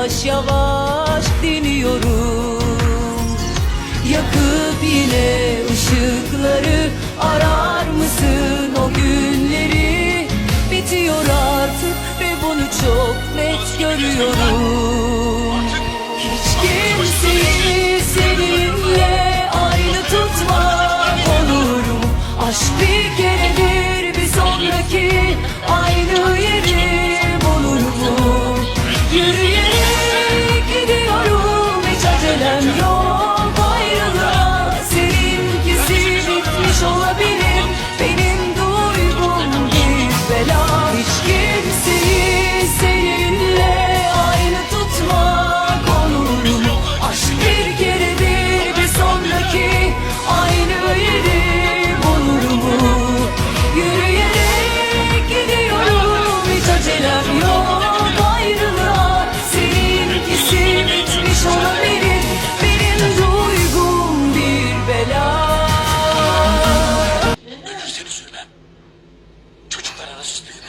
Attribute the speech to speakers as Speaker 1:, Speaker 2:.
Speaker 1: yavaş yavaş deniyorum. Yakıp yine ışıkları arar mısın o günleri? Bitiyor artık ve bunu çok net görüyorum. Hiç kimseyi seninle aynı tutmak olur mu? Aşk bir keredir bir sonraki aynı sola bir
Speaker 2: just